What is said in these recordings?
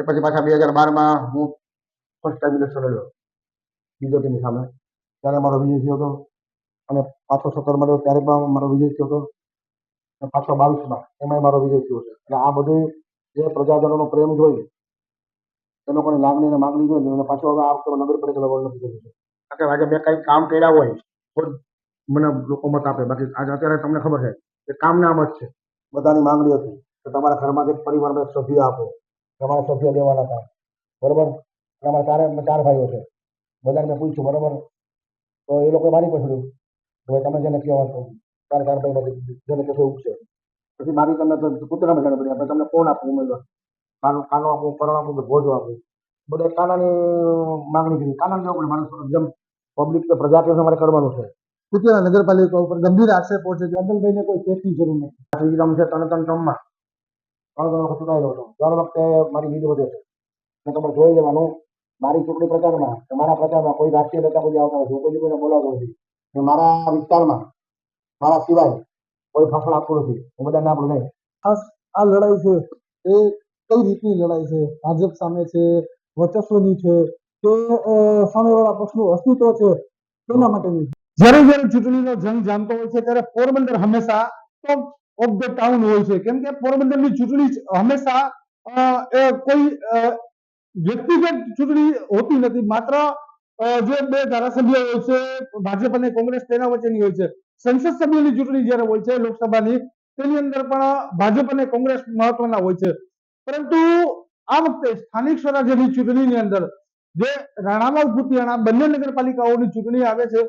એ પછી પાછા બે હજાર બારમાં હું ફર્સ્ટ ટાઈમ ઇલેક્શન લડ્યો બીજેપીની સામે. ત્યારે મારો વિજય થયો હતો. અને પાછો સત્તર મળ્યો ત્યારે પણ મારો વિજય થયો હતો. અને પાછો બાવીસમાં એમાંય મારો વિજય થયો છે. એટલે આ બધું જે પ્રજાજનોનો પ્રેમ જોઈ એ લોકોની લાગણી અને માગણી જોઈ અને પાછો હવે આ વખતે નગરપાલિકા લેવલ નથી કર્યું છે. કારણ કે આજે મેં કંઈક કામ કર્યા હોય તો મને લોકો મત આપે. બાકી આજે અત્યારે તમને ખબર છે કે કામના મત છે. બધાની માંગણી હતી કે તમારા ઘરમાં એક પરિવારમાં એક સભ્ય આપો. તમારે સભ્યો લેવાના હતા. બરોબર? અને અમારા ચારે ચાર ભાઈઓ છે. બધાને મેં પૂછ્યું બરોબર? તો એ લોકોએ મારી પછડ્યું કે ભાઈ તમે જેને કહેવા છો ચાર ચાર ભાઈમાંથી જેને કહેશો એવું છે. પછી મારી તમે કૂતરામાં જાણે પડી આપણે તમને કોણ આપવું ઉમેદવાર. કાનો કાનો આપવું કરણ આપવું કે ભોજો આપવું બધા કાનાની માંગણી કરી. કાના જેવું પડે માણસ જેમ પબ્લિક તો પ્રજા કે મારે કરવાનું છે. કુતિયાણા નગરપાલિકા ઉપર ગંભીર આક્ષેપો છે કે અટલભાઈને કોઈ ચેકની જરૂર નથી. ત્રણ ત્રણ ટર્મમાં. ત્રણ વખત ચૂંટાયેલો હતો દર વખતે મારી લીડ વધે છે. અને તમારે જોઈ લેવાનું, મારી ચૂંટણી પ્રચારમાં કે પ્રચારમાં કોઈ રાષ્ટ્રીય નેતા કોઈ આવતા નથી કોઈ કોઈને બોલાવતો નથી. ને મારા વિસ્તારમાં, મારા સિવાય કોઈ ફસલ આપતું નથી. હું બધા ના બોલું આ લડાઈ છે એ કઈ રીતની લડાઈ છે? ભાજપ સામે છે વર્ચસ્વની છે, કે સામેવાળા પક્ષનું અસ્તિત્વ છે? તેના માટેની જ્યારે જ્યારે ચૂંટણીનો જંગ જામતો હોય છે, ત્યારે પોરબંદર હંમેશા ઓફ ધ ટાઉન હોય છે. કેમ કે પોરબંદરની ચૂંટણી હંમેશા કોઈ વ્યક્તિગત ચૂંટણી હોતી નથી. માત્ર જે બે ધારાસભ્યો હોય છે, ભાજપ અને કોંગ્રેસ તેના વચ્ચેની હોય છે. સંસદ સભ્યોની ચૂંટણી જ્યારે હોય છે લોકસભાની, તેની અંદર પણ ભાજપ અને કોંગ્રેસ મહત્વના હોય છે. પરંતુ આ વખતે સ્થાનિક સ્વરાજ્યની ચૂંટણીની અંદર, જે રાણાવાવ ભૂતિયાણા બંને નગરપાલિકાઓની ચૂંટણી આવે છે,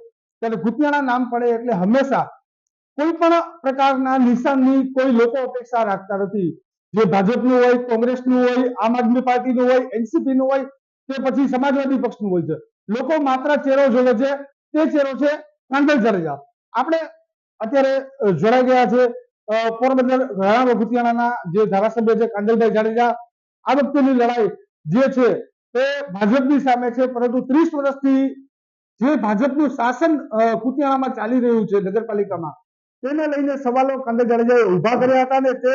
ત્યારે ભૂતિયાણા નામ પડે એટલે હંમેશા કોઈ પણ પ્રકારના નિશાનની કોઈ લોકો અપેક્ષા રાખતા નથી. જે ભાજપનું હોય, કોંગ્રેસનું હોય, આમ આદમી પાર્ટીનું હોય એનસીપી નું હોય, કે પછી સમાજવાદી પક્ષનું હોય છે. લોકો માત્ર ચહેરો જોવે છે, તે ચહેરો છે કાંદલ જાડેજા આપણે અત્યારે જોડાઈ ગયા છે પોરબંદર રાણા ભૂતિયાણાના જે ધારાસભ્ય છે કાંદલભાઈ જાડેજા. આ વખતેની લડાઈ જે છે, તે ભાજપની સામે છે, પરંતુ ત્રીસ વર્ષથી જે ભાજપનું શાસન કુતિયાણામાં ચાલી રહ્યું છે, નગરપાલિકામાં તેને લઈને સવાલો કાંદે જાડેજાએ ઊભા કર્યા હતા અને તે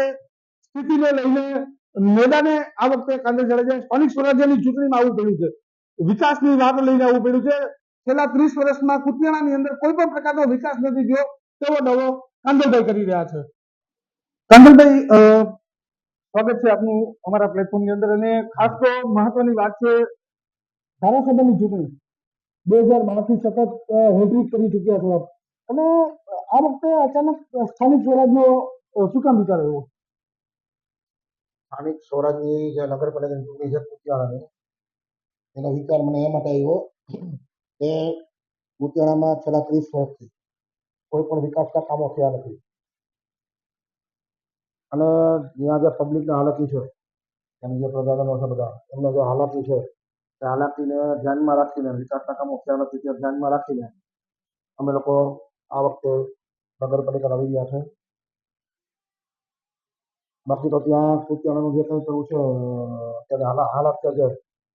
સ્થિતિને લઈને મેદાને આ વખતે કાંદે જાડેજાએ સ્થાનિક સ્વરાજ્યની ચૂંટણીમાં આવવું પડ્યું છે. વિકાસની વાત લઈને આવવું પડ્યું છે. છેલ્લા ત્રીસ વર્ષમાં કુતિયાણાની અંદર કોઈ પણ પ્રકારનો વિકાસ નથી થયો તેવો દાવો કાંદલભાઈ કરી રહ્યા છે. કાંદલભાઈ સ્વાગત છે આપનું અમારા પ્લેટફોર્મની અંદર અને ખાસ તો મહત્વની વાત છે ધારાસભાની ચૂંટણી. બે હજાર બારથી સતત હેટ્રિક કરી ચૂક્યા છો આપ. અને આ વખતે અચાનક સ્થાનિક સ્વરાજનો શું કામ વિચાર આવ્યો? સ્થાનિક સ્વરાજની જે નગરપાલિકાની ચૂંટણી છે કુતિયાળાની એનો વિચાર મને એ માટે આવ્યો કે કુતિયાળામાં છેલ્લા ત્રીસ વર્ષથી કોઈ પણ વિકાસના કામો થયા નથી. અને ત્યાં જે પબ્લિકના હાલતી છે, એની જે પ્રજાજનો છે બધા, એમનો જે હાલાકી છે તે હાલાકીને ધ્યાનમાં રાખીને વિકાસના કામો થયા નથી તે ધ્યાનમાં રાખીને અમે લોકો આ વખતે નગરપાલિકા લાવી રહ્યા છે. બાકી તો ત્યાં કુતિયાણાનું જે કંઈ કરવું છે. અત્યારે હાલા, હાલ જે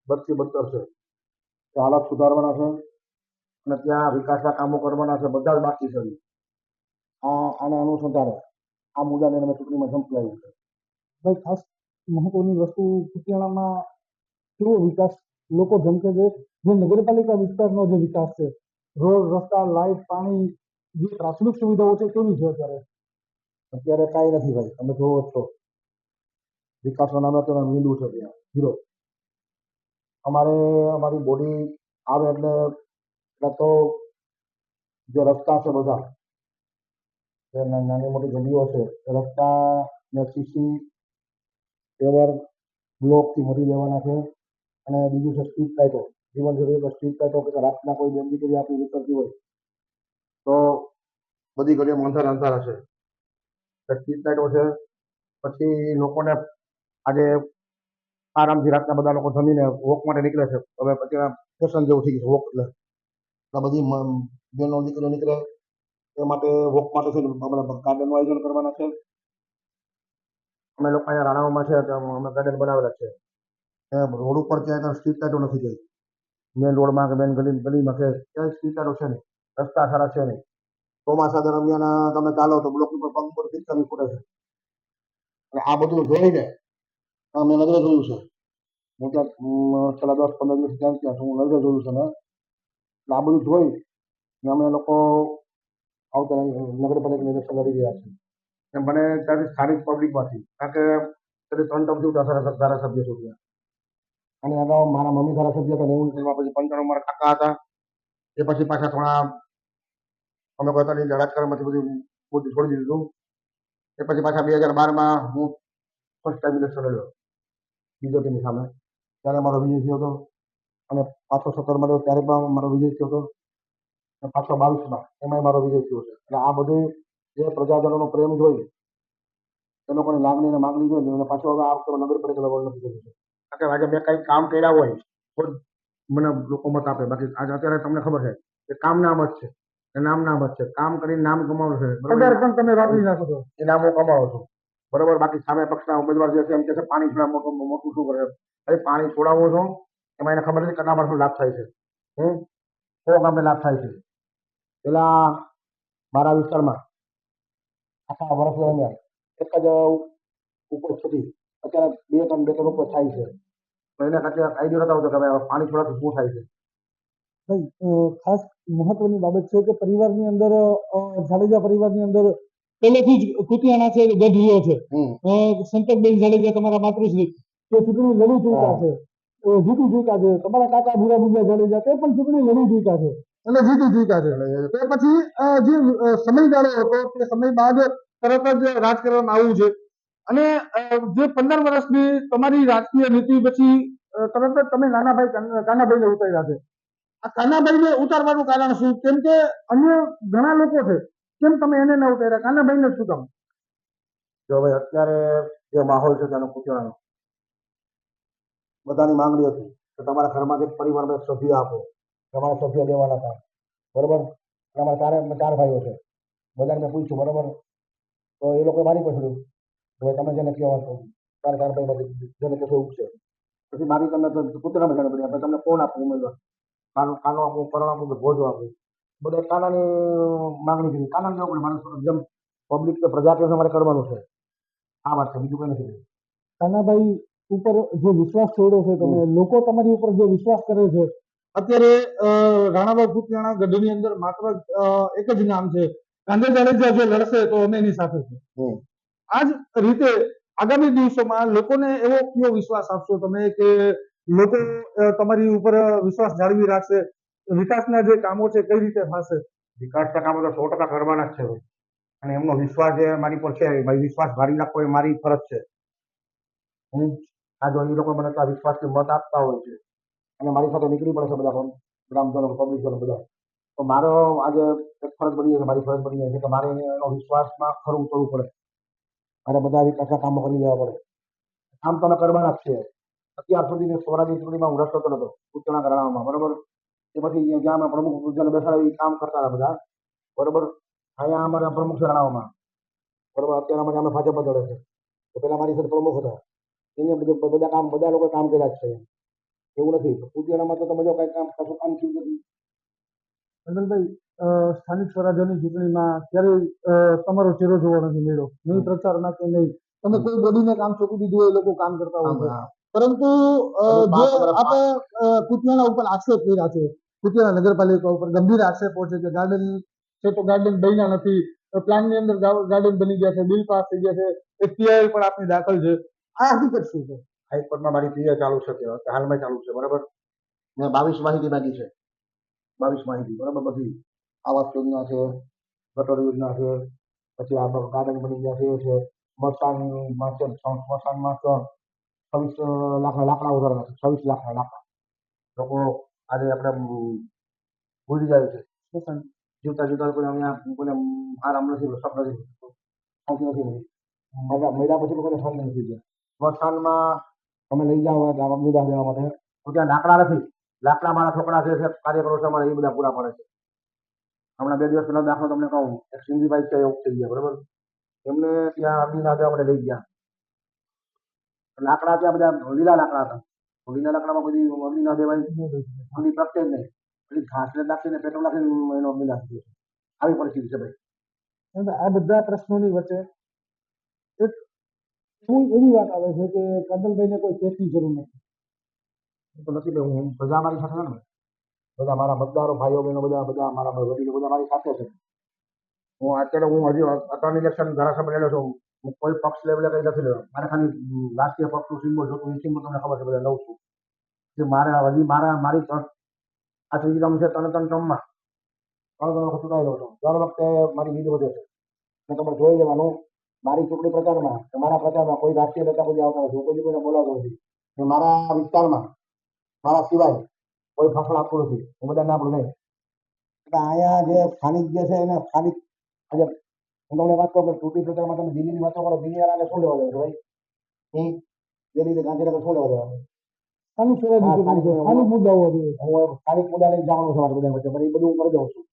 બદથી બદતર છે, તે હાલાત સુધારવાના છે અને ત્યાં વિકાસના કામો કરવાના છે, બધા જ બાકી છે આ, આને અનુસંધાને આ મુદ્દાને અમે ચૂંટણીમાં સંપલાયું છે. ભાઈ, ખાસ મહત્વની વસ્તુ કુતિયાણામાં કેવો વિકાસ? લોકો જમકે છે જે નગરપાલિકા વિસ્તારનો જે વિકાસ છે, રોડ, રસ્તા લાઇટ પાણી જે પ્રાથમિક સુવિધાઓ છે કેવી છે અત્યારે. અત્યારે કાંઈ નથી ભાઈ, તમે જોવો જ છો. વિકાસના નામે અત્યારે મીંડું છે ત્યાં, હીરો. અમારે, અમારી બોડી આવે એટલે એટલે તો જે રસ્તા છે બધા જે નાની મોટી ગલીઓ છે રસ્તા ને સીસી પેવર બ્લોકથી મરી દેવાના છે. અને બીજું છે સ્ટ્રીટ લાઇટો જીવન જરૂરી સ્ટ્રીટ લાઇટો કે રાતના કોઈ બેનદીકરી આપી નીકળતી હોય તો બધી ગલીઓમાં અંધારા અંધારા છે સ્ટ્રીટ લાઇટો છે. પછી લોકોને આજે આરામથી રાતના બધા લોકો જમીને વોક માટે નીકળે છે. હવે પછી ફેશન જેવું થઈ ગયું છે વોક એટલે. બધી બહેનો દીકરીઓ નીકળે એ માટે વોક માટે થઈને આપણે ગાર્ડનનું આયોજન કરવાના છે. અમે લોકો અહીંયા રાણાઓમાં છે અમે ગાર્ડન બનાવેલા છે. રોડ ઉપર ક્યાંય સ્ટ્રીટ લાઇટો નથી ગઈ મેન રોડમાં કે મેન ગલી, ગલીમાં કે ક્યાંય સ્ટ્રીટ લાઇટો છે નહીં. રસ્તા સારા છે નહીં. ચોમાસા દરમિયાન તમે ચાલો તો બ્લોક ઉપર પગ ઉપર પિચકારી ફૂટે છે. અને આ બધું જોઈને અમે નજરે જોયું છે. હું ત્યાં છેલ્લા દસ પંદર દિવસ ત્યાં ત્યાં છું. હું નજરે જોયું છે મેં એટલે આ બધું જોઈ ને અમે લોકો આવતા નગરપાલિકાની ઇલેક્શન લડી રહ્યા છે એમ મને ત્યાંથી સ્થાનિક પબ્લિકમાંથી કારણ કે પેલી ત્રણ ટર્મથી જેવું ધારા- ધારાસભ્ય છું ત્યાં. અને અગાઉ મારા મમ્મી ધારાસભ્ય હતા નેવું પછી પંચાણું મારા કાકા હતા. એ પછી પાછા થોડા અમે પોતાની લડાત કરવામાંથી બધું બધું છોડી દીધું એ પછી પાછા બે હજાર બારમાં હું ફર્સ્ટ ટાઈમ ઇલેક્શન લડ્યો બીજેપીની સામે. ત્યારે મારો વિજય થયો હતો. અને પાછો સત્તર મળ્યો ત્યારે પણ મારો વિજય થયો હતો. અને પાછો બાવીસમાં એમાંય મારો વિજય થયો છે. એટલે આ બધું જે પ્રજાજનોનો પ્રેમ જોઈ, એ લોકોની લાગણી અને માગણી જોઈ, અને પાછો હવે આ વખતે નગરપાલિકા લેવલ નથી કર્યું છે. કારણ આજે મેં કંઈક કામ કર્યા હોય, તો મને લોકો મત આપે. બાકી આજે અત્યારે તમને ખબર છે કે કામ નામ જ છે. નામ નામ જ છે. કામ કરીને નામ કમાવું છે? પગાર પણ તમે વાપરી નાખો છો. એ નામ કમાવો છો. બરોબર? બાકી સામે પક્ષના ઉમેદવાર જે છે એમ કે છે પાણી છોડા મોટું મોટું શું કરે? અરે પાણી છોડાવો છો એમાં એને ખબર નથી કેટલા માણસનો લાભ થાય છે. હમ? સો ગામે લાભ થાય છે? પેલા મારા વિસ્તારમાં આખા વર્ષ દરમિયાન એક જ ઉપજ થતી. અત્યારે બે ત્રણ બે ત્રણ ઉપજ થાય છે. તો એને ખાતે આઈડિયો નતો આવતો કે ભાઈ પાણી છોડાથી શું થાય છે? ભાઈ ખાસ મહત્વની બાબત છે કે પરિવારની અંદર જાડેજા પરિવારની અંદર પહેલેથી જ કુતિયાણા છે ગઢ રહ્યો છે. સંતકબેન જાડેજા તમારા માતૃશ્રી. તે ચૂંટણી લડી ચૂક્યા છે. જીતી ચૂક્યા છે. તમારા કાકા ભૂરા ભૂરા જાડેજા તે પણ ચૂંટણી લડી ચૂક્યા છે અને જીતી ચૂક્યા છે. તે પછી જે સમયગાળો હતો તે સમય બાદ તરત જ રાજ કરવામાં આવ્યું છે. અને જે પંદર વર્ષની તમારી રાજકીય નીતિ પછી તરત જ તમે નાનાભાઈ કાન- કાનાભાઈને ઉતાર્યા છે. આ કાનાભાઈને ઉતારવાનું કારણ શું? કેમ કે અન્ય ઘણા લોકો છે, કેમ તમે એને ન ઉતાર્યા? કાનાભાઈને શું કામ? જો ભાઈ, અત્યારે જે માહોલ છે તેનો કુતિયાણાનો બધાની માંગણી હતી કે તમારા ઘરમાંથી એક પરિવારમાં એક સભ્ય આપો. તમારા સભ્ય દેવાના હતા. બરોબર? તમારા ચારે ચાર ભાઈઓ છે. બધાને પૂછ્યું, બરોબર? તો એ લોકોએ મારી પૂછ્યું કે ભાઈ, તમે જેને કહેવા છો ચાર ચાર ભાઈ જેને કહેશો ઉગશે પછી મારી તમે કુતરામાં જાણ તમને કોણ આપવું ઉમેદવાર? કાનો કાનો આપવું કરણ આપવું કે ભોજો આપવું બધા કાનાની માંગણી કરી. કાના જવું પડે માણસ જેમ પબ્લિક કે પ્રજા કે કરવાનું છે. આ વાત છે બીજું કંઈ નથી કાનાભાઈ ઉપર જે વિશ્વાસ છોડ્યો છે તમે લોકો તમારી ઉપર જે વિશ્વાસ કરે છે અત્યારે રાણાભાઈ કુતિયાણા ગઢની અંદર માત્ર એક જ નામ છે. ગાંધી જાડેજા જો લડશે તો અમે એની સાથે છે. આ જ રીતે આગામી દિવસોમાં લોકોને એવો કયો વિશ્વાસ આપશો તમે કે લોકો તમારી ઉપર વિશ્વાસ જાળવી રાખશે. વિકાસના જે કામો છે, કઈ રીતે થશે? વિકાસના કામો તો સો ટકા કરવાના જ છે ભાઈ. અને એમનો વિશ્વાસ જે મારી પર છે ભાઈ વિશ્વાસ ભારી રાખવો એ મારી ફરજ છે. હું આ જો એ લોકો મને આ વિશ્વાસથી મત આપતા હોય છે, અને મારી સાથે નીકળી પડે છે બધા ગ્રામજનો, પબ્લિકજનો બધા. તો મારો આજે એક ફરજ બની છે, મારી ફરજ બની છે કે મારે એનો વિશ્વાસમાં ખરું ઉતરવું પડે. મારે બધા વિકાસના કામો કરી દેવા પડે. કામ તમે કરવાના જ છે અત્યાર સુધી સ્વરાજની ચૂંટણીમાં હું રસ્તો નતો સૂચના કરાવવામાં બરોબર? એમાંથી જ્યાં પ્રમુખ જેને બેસાડી કામ કરતા હતા બધા બરોબર? અહીંયા અમારા પ્રમુખ છે રાણાઓમાં બરોબર? અત્યારે અમારે અમે ભાજપ દળે છે. તો પેલા મારી સાથે પ્રમુખ હતા. એને બધા કામ બધા લોકો કામ કર્યા જ છે. એવું નથી. પૂતિયાણામાં તો તમે જો કઈ કામ કશું કામ થયું નથી. અ, સ્થાનિક સ્વરાજ્યની ચૂંટણીમાં ક્યારેય તમારો ચહેરો જોવા નથી મળ્યો. નહીં પ્રચારમાં કે નહીં. તમે કોઈ બોડીને કામ સોંપી દીધું એ લોકો કામ કરતા હોય. પરંતુ જે આપણે કુતિયાણા ઉપર આક્ષેપ કર્યા છે. કુતિયાણા નગરપાલિકા ઉપર ગંભીર આક્ષેપો છે કે ગાર્ડન છે તો ગાર્ડન બન્યા નથી. પ્લાનની અંદર ગાર્ડન બની ગયા છે બિલ પાસ થઈ ગયા છે. એફટીઆઈ પણ આપની દાખલ છે. આ હકીકત શું છે? હાઈકોર્ટમાં મારી પીએ ચાલુ છે કે હાલમાં ચાલુ છે બરાબર? મેં બાવીસ માહિતી માંગી છે. બાવીસ માહિતી બરાબર બધી? આવાસ યોજના છે ગટર યોજના છે પછી આ ગાર્ડન બની ગયા છે સ્મશાનમાં છે. સ્મશાનમાં તો છવ્વીસ લાખના લાકડા ઉધારના છે છવ્વીસ લાખના લાકડા. લોકો આજે આપણે ભૂલી જાય છે. સ્મશાન. જીવતા જીવતા કોઈ અહીંયા કોઈને આરામ નથી શક નથી શાંતિ નથી મળી. મળ્યા પછી લોકોને શાંતિ નથી થયા સ્મશાનમાં તમે લઈ જાઓ અગ્નિદાહ દેવા માટે. તો ત્યાં લાકડા નથી. લાકડા મારા છોકરા છે, કાર્યકરો છે, અમારા એ બધા પૂરા પડે છે. હમણાં બે દિવસ પહેલા દાખલો તમને કહું. એક સિંધીભાઈ છે એવું થઈ ગયા, બરાબર? એમને ત્યાં અગ્નિ દેવા માટે લઈ ગયા. લાકડા ત્યાં બધા લીલા લાકડા હતા. લીલા લાકડામાં બધી અગ્નિદાહ દેવાય. અગ્નિ પ્રગટે નહીં. પછી ઘાસને નાખીને પેટ્રોલ નાખીને એનો અગ્નિ નાખી આવી પરિસ્થિતિ છે ભાઈ. આ બધા પ્રશ્નોની વચ્ચે એક શું એવી વાત આવે છે કે કાજલભાઈને કોઈ કેસની જરૂર નથી? તો નથી ભાઈ હું બધા મારી સાથે ને બધા મારા મતદારો ભાઈઓ બહેનો બધા બધા મારા વડીલો બધા મારી સાથે છે. હું અત્યારે હું હજી અત્યારની ઇલેક્શન ધારાસભ્ય લેલો છું. હું કોઈ પક્ષ લેવલે કંઈ નથી લેવા મારે ખાલી રાષ્ટ્રીય પક્ષનું સિમ્બોલ જોતું એ સિમ્બોલ તમને ખબર છે બધા લઉં છું. કે મારે હજી મારા, મારી ત્રણ, આ ત્રીજી ટર્મ છે, ત્રણ ત્રણ ટર્મમાં. ત્રણ ત્રણ વખત ચૂંટાઈ લઉં છું દર વખતે મારી લીડ વધે છે. મેં તમારે જોઈ લેવાનું. મારી ચૂંટણી પ્રચારમાં, કે મારા પ્રચારમાં કોઈ રાષ્ટ્રીય નેતા કોઈ આવતા નથી. કોઈ કોઈને બોલાવતો નથી. ને મારા વિસ્તારમાં, મારા સિવાય કોઈ ફસલ આપતું નથી. હું બધા ના આપણું નહીં. એટલે અહીંયા જે સ્થાનિક જે છે એને સ્થાનિક, આજે હું તમને વાત કહું કે ચૂંટણી પ્રચારમાં તમે દિલ્હીની વાતો કરો દિલ્હી વાળાને શું લેવા દેવા ભાઈ? હમ? દિલ્હી ગાંધીનગર શું લેવા દેવા? સ્થાનિક મુદ્દાઓ છે. હું સ્થાનિક મુદ્દા લઈને જવાનું છે બધા વચ્ચે પણ એ બધું હું કરી દઉં છું.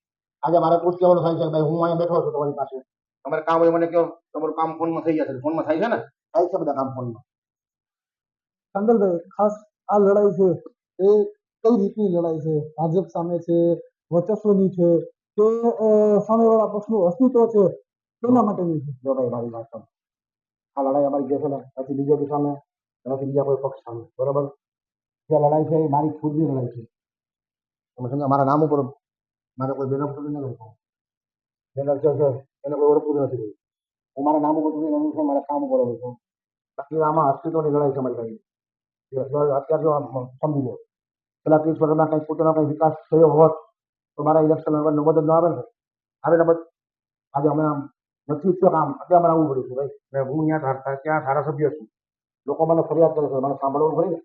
આજે મારે પૂછ લેવાનું થાય છે ભાઈ હું અહીંયા બેઠો છું તમારી પાસે? તમારે કામ હોય મને કહો. તમારું કામ ફોનમાં થઈ જશે ફોનમાં થાય છે ને? થાય છે બધા કામ ફોનમાં. કંદલભાઈ ખાસ આ લડાઈ છે એ કઈ રીતની લડાઈ છે? ભાજપ સામે છે વર્ચસ્વની છે કે સામેવાળા પક્ષનું અસ્તિત્વ છે? તેના માટે જો મારી વાત. આ લડાઈ અમારી જે છે ને નથી બીજો બી સામે નથી બીજા કોઈ પક્ષ સામે, બરોબર? જે લડાઈ છે એ મારી ખુદની લડાઈ છે. તમે સમજો, મારા નામ ઉપર મારે કોઈ બેનર સુધી નથી લખવું બેનર છે એને કોઈ ઓળખતું જ નથી હું મારા નામ ઉપર સુધી લડું છું, મારા કામ ઉપર લડું છું. બાકી આમાં અસ્તિત્વની લડાઈ છે મારી ભાઈ અત્યારે જો સમજી લો. પેલા ત્રીસ વર્ષમાં કંઈક પોતાનો કંઈ વિકાસ થયો હોત, તો મારા ઇલેક્શન લડવાનો જ ન આવે ને. આવે નંબર આજે અમે આમ નથી ઈચ્છ્યો કામ. અત્યારે મારે આવવું પડ્યું છે, ભાઈ હું ધાર- ત્યાં ધારાસભ્ય છું. લોકો મને ફરિયાદ કરે છે, મને સાંભળવાનું ખરી ને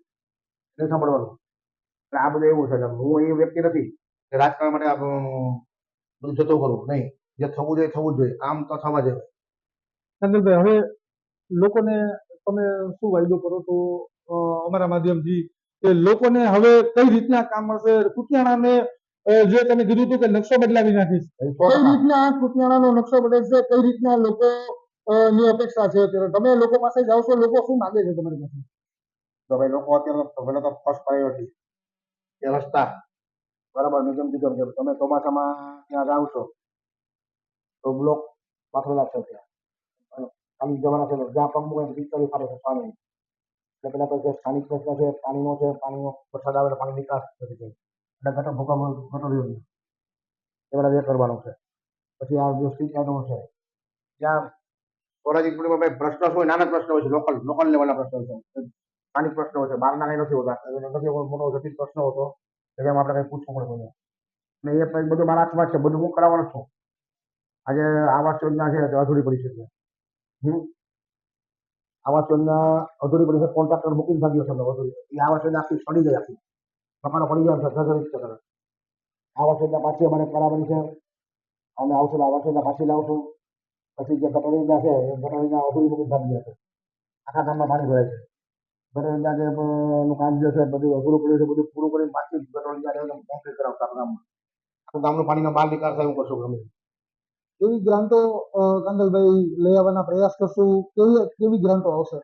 નહીં સાંભળવાનું. એટલે આ બધું એવું છે કે હું એ વ્યક્તિ નથી કે રાજકારણ માટે બધું જતો કરું નહીં. જે થવું જોઈએ થવું જોઈએ. આમ તો થવા જોઈએ. કંદલભાઈ હવે લોકોને તમે શું વાયદો કરો તો અમારા માધ્યમથી કે લોકોને હવે કઈ રીતના કામ મળશે? કુતિયાણાને જે તમે કીધું હતું કે નકશો બદલાવી નાખીશ. કઈ. રીતના કુતિયાણાનો નકશો બદલશે કઈ રીતના લોકો ની અપેક્ષા છે અત્યારે? તમે લોકો પાસે જાઓ છો લોકો શું માંગે છે તમારી પાસે? તો ભાઈ લોકો અત્યારે તો પહેલા તો ફર્સ્ટ પ્રાયોરિટી કે રસ્તા. બરાબર? મેં જેમ કીધું એમ તમે ચોમાસામાં ત્યાં જાઓ છો તો બ્લોક પાથરેલા છે ત્યાં. ખાલી જવાના છે જ્યાં પગ મૂકે પિસ્તાલીસ ફાટે છે પાણી. એટલે પેલા તો જે સ્થાનિક પ્રશ્ન છે પાણીનો છે પાણીનો વરસાદ આવે પાણી નિકાસ નથી થઈ એટલે ગટર ભૂકંપ યોજના એ બધા એ કરવાનું છે. પછી આ જે સ્ટ્રીટ લાઇટો છે ત્યાં સ્વરાજી ચૂંટણીમાં પ્રશ્ન શું નાના પ્રશ્ન હોય છે, લોકલ લોકલ લેવલના પ્રશ્નો હોય છે. સ્થાનિક પ્રશ્નો હોય છે બહારના કંઈ નથી હોતા. નથી મોટો જટિલ પ્રશ્ન હોતો જેમાં આપણે કંઈ પૂછવું પડે અને એ પછી બધું મારા હાથમાં છે, બધું હું કરાવવાનો છું. આજે આવાસ યોજના છે અધૂરી પડી છે હમ? આવાસ યોજના અધૂરી પડી છે કોન્ટ્રાક્ટર બુકિંગ ભાગ્યો છે અધૂરી. એ આવાસ યોજના આખી સડી ગઈ આખી. મકાનો પડી જાય છે સર્જરિત છે તરત ત્યાં પાછી અમારે કરાવવાની છે. અમે આવશું એટલે આવાસ યોજના પાછી લાવશું. પછી જે યોજના છે, એ ગટર યોજના બધું બુકિંગ ભાગી ગયા આખા ગામમાં પાણી ભરાય છે. ગટર યોજના જે કામ જે છે, બધું અઘરું પડ્યું છે, બધું પૂરું કરીને પાછી ગટર યોજના એકદમ કરાવતા ગામમાં. આખું ગામનું પાણીનો બહાર નિકાલ થાય એવું કરશું ગમે એવી ગ્રાન્ટો કાંદલભાઈ, લઈ આવવાના પ્રયાસ કરશું? કેવી કેવી ગ્રાન્ટો આવશે?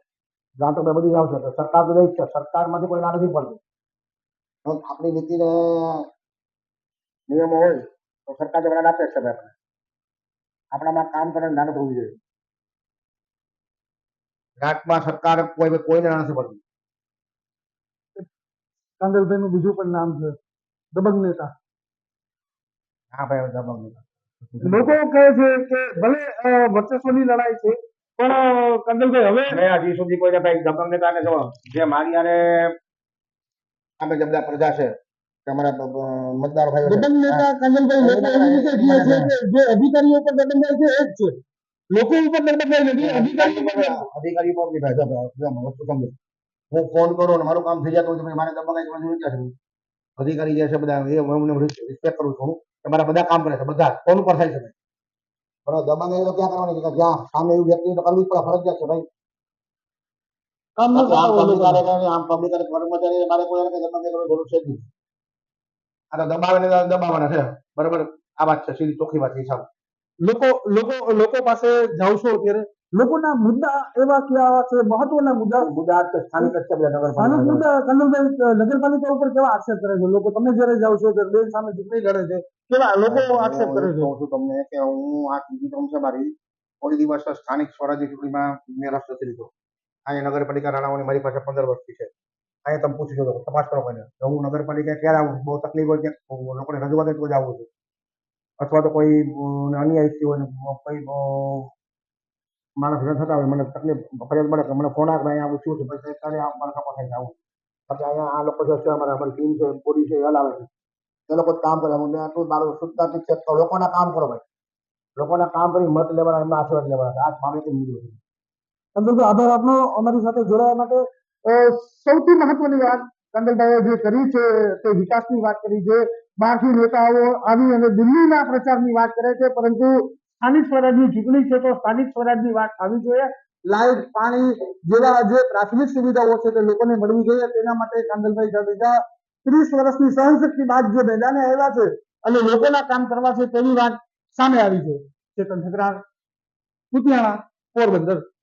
ગ્રાન્ટો બધી આવશે સરકાર તો દઈ છે. સરકારમાંથી કોઈ ના નથી પડતું આપણી નીતિને નિયમો હોય તો સરકાર દ્વારા આપે છે આપણે. આપણામાં કામ કરવાની નાનત હોવી જોઈએ. ગ્રાન્ટમાં સરકાર કોઈ કોઈને નથી પડતી કાંદલભાઈ નું બીજું પણ નામ છે દબંગ નેતા. હા ભાઈ દબંગ નેતા. લોકો કહે છે કે ભલે વર્ચસ્વની લડાઈ છે પણ કંદલભાઈ હવે હજી સુધી કોઈને ભાઈ દબંગ નેતાને જો જે મારી હારે સામે જમદા પ્રજા છે તમારા મતદારો ભાઈઓ છે દબંગ નેતા એવી રીતે કહે છે કે જે અધિકારીઓ પર દબંગાઈ છે એ જ છે. લોકો ઉપર દબંગાઈ નથી અધિકારીઓ પર અધિકારી પર નહીં ભાઈ વસ્તુ સમજો. હું ફોન કરો ને મારું કામ થઈ જતું હોય તો મારે દબાઈ જવાનું ક્યાં છે અધિકારી જે છે બધા એ હું રિસ્પેક્ટ કરું છું. તમારા બધા કામ કરે છે બધા. ફોન ઉપર થાય છે? ભાઈ બરાબર દબાણ એ તો ક્યાં કરવાની? કે જ્યાં સામે એવું વ્યક્તિ તો કરવી જ પડે ફરજિયાત છે ભાઈ. આમ પબ્લિક લોકો. હારે કાંઈ આમ પબ્લિક હારે કર્મચારી મારે કોઈ હારે કંઈ કરવાની જરૂર છે નહીં. આ તો દબાવે દબાવવાના છે. બરાબર? આ વાત છે સીધી ચોખ્ખી વાત હિસાબ લોકો લોકો લોકો પાસે જાવ છો અત્યારે. લોકોના મુદ્દા એવા કેવા છે મહત્વના મુદ્દા. મુદ્દા સ્થાનિક નગરપાલિકા મુદ્દા કંદલભાઈ નગરપાલિકા ઉપર કેવા આક્ષેપ કરે છે? લોકો તમે જ્યારે જાઓ છો ત્યારે બેન સામે ચૂંટણી લડે છે. કેવા લોકો આક્ષેપ કરે છે? છું તમને કે હું આ છે મારી. થોડી દિવસ સ્થાનિક સ્વરાજ્ય ચૂંટણીમાં મેં રસ નથી લીધો. અહીંયા નગરપાલિકા રાણાઓની મારી પાસે પંદર વર્ષથી છે. અહીંયા તમે પૂછી શકો, તપાસ કરો તો હું નગરપાલિકા ક્યારે આવું બહુ તકલીફ હોય કે લોકોને રજૂઆત તો જ આવું છું. અથવા તો કોઈ અન્યાય થયો હોય કોઈ માણસ ન થતા હોય, મને તકલીફ, ફરિયાદ મળે કે મને ફોન આવે અહીંયા આવું શું છે? પછી ત્યારે મારા કપા થઈને આવું. પછી અહીંયા, આ લોકો છે, અમારા, અમારી ટીમ છે પોલીસ છે હલાવે છે. એ લોકો કામ કરે. હું આટલું મારું શુદ્ધાંતિક છે તો લોકોના કામ કરો ભાઈ. લોકોના કામ કરી મત લેવાના, એમના આશીર્વાદ લેવાના. આ મામલે મુદ્દો છે. કંદલભાઈ આભાર આપનો. અમારી સાથે જોડાવા માટે સૌથી મહત્વની વાત કંદલભાઈએ જે કરી છે, તે વિકાસની વાત કરી છે. બહારથી નેતાઓ આવી અને દિલ્હીના પ્રચારની વાત કરે છે, પરંતુ સ્થાનિક સ્વરાજની ચૂંટણી છે તો સ્થાનિક સ્વરાજની વાત આવી જોઈએ. લાઇટ પાણી જેવા જે પ્રાથમિક સુવિધાઓ છે તે લોકોને મળવી જોઈએ. તેના માટે કાંદલભાઈ જાડેજા ત્રીસ વર્ષની સહનશક્તિ બાદ જે મેદાને આવ્યા છે અને લોકોના કામ કરવા છે તેની વાત સામે આવી છે. ચેતન ઠકરાર પોરબંદર.